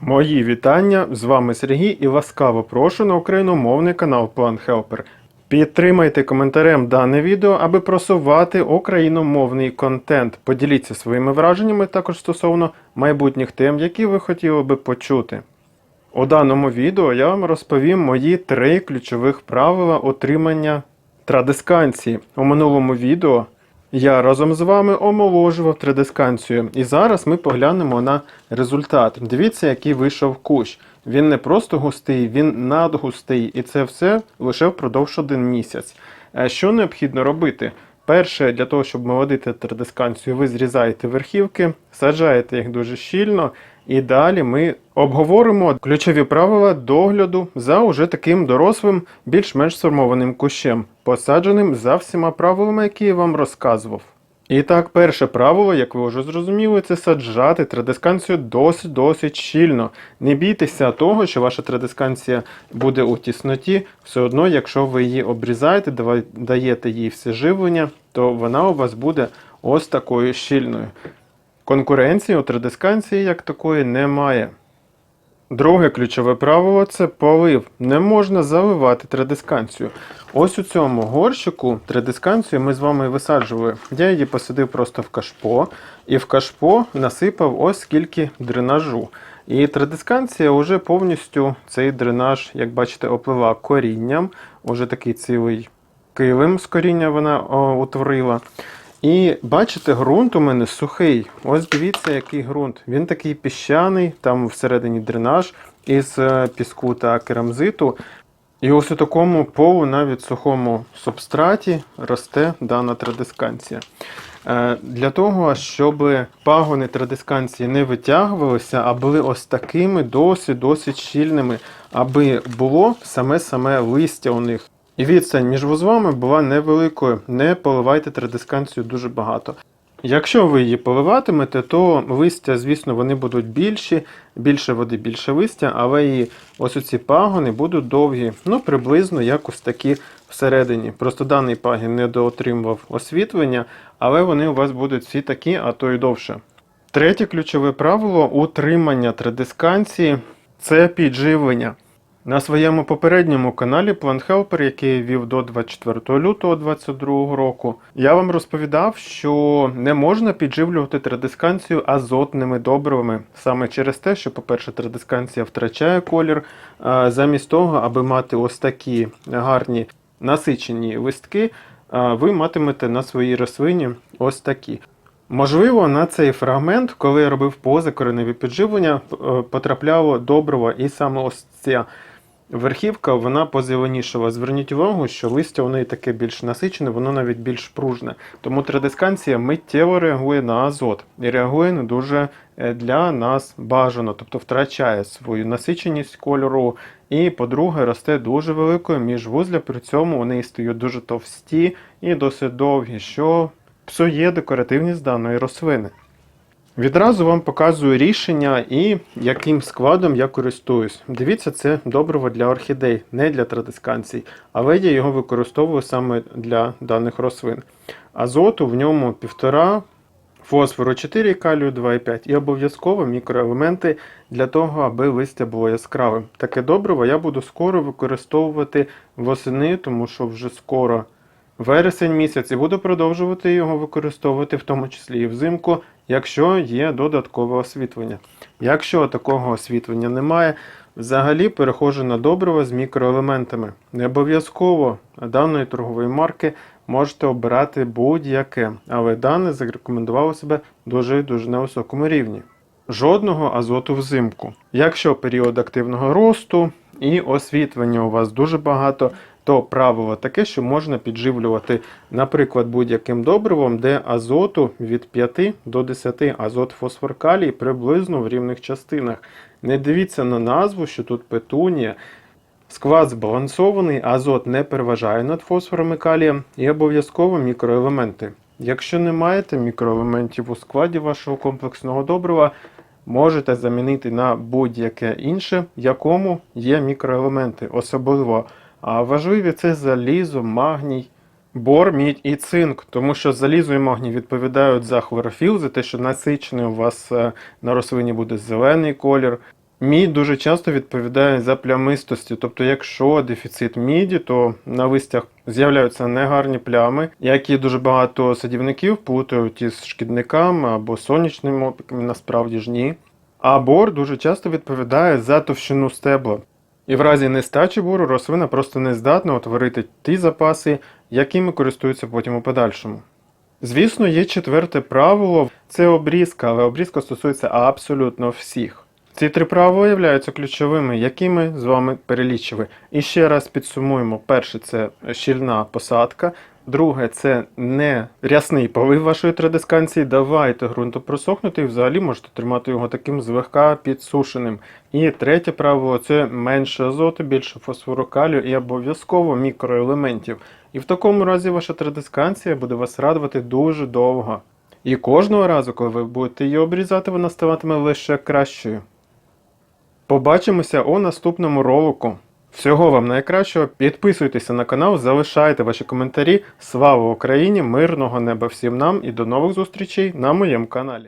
Мої вітання, з вами Сергій і ласкаво прошу на україномовний канал План Helper. Підтримайте коментарем дане відео, аби просувати україномовний контент. Поділіться своїми враженнями також стосовно майбутніх тем, які ви хотіли би почути. У даному відео я вам розповім мої три ключових правила отримання традисканції. У минулому відео я разом з вами омоложував тридисканцію. І зараз ми поглянемо на результат. Дивіться, який вийшов кущ. Він не просто густий, він надгустий. І це все лише впродовж один місяць. Е, Що необхідно робити? Перше, для того, щоб молодити тридисканцію, ви зрізаєте верхівки, саджаєте їх дуже щільно, і далі ми обговоримо ключові правила догляду за уже таким дорослим, більш-менш сформованим кущем, посадженим за всіма правилами, які я вам розказував. І так, перше правило, як ви вже зрозуміли, це саджати традисканцію досить-досить щільно. Не бійтеся того, що ваша традисканція буде у тісноті. Все одно, якщо ви її обрізаєте, даєте їй все живлення, то вона у вас буде ось такою щільною. Конкуренції у традисканції як такої немає. Друге ключове правило це полив. Не можна заливати традисканцію. Ось у цьому горщику традисканцію ми з вами висаджували. Я її посадив просто в кашпо, і в кашпо насипав ось скільки дренажу. І традисканція вже повністю цей дренаж, як бачите, оплила корінням. Уже такий цілий килим з коріння вона о, утворила. І бачите, ґрунт у мене сухий. Ось дивіться, який ґрунт. Він такий піщаний, там всередині дренаж із е, піску та керамзиту. І ось у такому полу, навіть сухому субстраті, росте дана традисканція. Е, Для того, щоб пагони традисканції не витягувалися, а були ось такими досить-досить щільними, аби було саме-саме листя у них. І відстань між вузлами була невеликою. Не поливайте традисканцію дуже багато. Якщо ви її поливатимете, то листя, звісно, вони будуть більші, більше води, більше листя, але і ось ці пагони будуть довгі, ну приблизно як ось такі всередині. Просто даний пагін недоотримував освітлення, але вони у вас будуть всі такі, а то й довше. Третє ключове правило утримання традисканції це підживлення. На своєму попередньому каналі Plant Helper, який вів до 24 лютого 2022 року, я вам розповідав, що не можна підживлювати традисканцію азотними добривами. Саме через те, що, по-перше, традисканція втрачає колір, замість того, аби мати ось такі гарні насичені листки, ви матимете на своїй рослині ось такі. Можливо, на цей фрагмент, коли я робив позакореневі підживлення, е, потрапляло добриво, і саме ось ця верхівка, вона позеленішала. Зверніть увагу, що листя у неї таке більш насичене, воно навіть більш пружне. Тому традисканція миттєво реагує на азот і реагує не дуже е, для нас бажано, тобто втрачає свою насиченість кольору. І, по-друге, росте дуже великою міжвузля, при цьому вони стають дуже товсті і досить довгі, що псує декоративність даної рослини. Відразу вам показую рішення і яким складом я користуюсь. Дивіться, це добриво для орхідей, не для традисканцій, але я його використовую саме для даних рослин. Азоту в ньому 1,5, фосфору 4, калію 2,5 і обов'язково мікроелементи для того, аби листя було яскравим. Таке добриво я буду скоро використовувати восени, тому що вже скоро вересень місяць і буду продовжувати його використовувати, в тому числі і взимку, якщо є додаткове освітлення. Якщо такого освітлення немає, взагалі переходжу на добриво з мікроелементами. Не обов'язково даної торгової марки можете обирати будь-яке, але дане зарекомендувало себе дуже дуже на високому рівні. Жодного азоту взимку. Якщо період активного росту і освітлення у вас дуже багато, то правило таке, що можна підживлювати, наприклад, будь-яким добривом, де азоту від 5 до 10 азот фосфор калій приблизно в рівних частинах. Не дивіться на назву, що тут петунія. Склад збалансований, азот не переважає над фосфором і калієм і обов'язково мікроелементи. Якщо не маєте мікроелементів у складі вашого комплексного добрива, можете замінити на будь-яке інше, в якому є мікроелементи. Особливо а важливі це залізо, магній, бор, мідь і цинк, тому що залізо і магній відповідають за хлорофіл, за те, що насичений у вас е, на рослині буде зелений колір. Мідь дуже часто відповідає за плямистості, тобто, якщо дефіцит міді, то на листях з'являються негарні плями, які дуже багато садівників плутають із шкідниками або сонячними опіками, насправді ж ні. А бор дуже часто відповідає за товщину стебла. І в разі нестачі бору рослина просто не здатна утворити ті запаси, якими користуються потім у подальшому. Звісно, є четверте правило це обрізка, але обрізка стосується абсолютно всіх. Ці три правила являються ключовими, які ми з вами перелічили. І ще раз підсумуємо: перше це щільна посадка. Друге, це не рясний полив вашої традисканції. Давайте ґрунту просохнути і взагалі можете тримати його таким злегка підсушеним. І третє правило це менше азоту, більше фосфору калію і обов'язково мікроелементів. І в такому разі ваша традисканція буде вас радувати дуже довго. І кожного разу, коли ви будете її обрізати, вона ставатиме лише кращою. Побачимося у наступному ролику. Всього вам найкращого. Підписуйтеся на канал, залишайте ваші коментарі. Слава Україні! Мирного неба всім нам і до нових зустрічей на моєму каналі.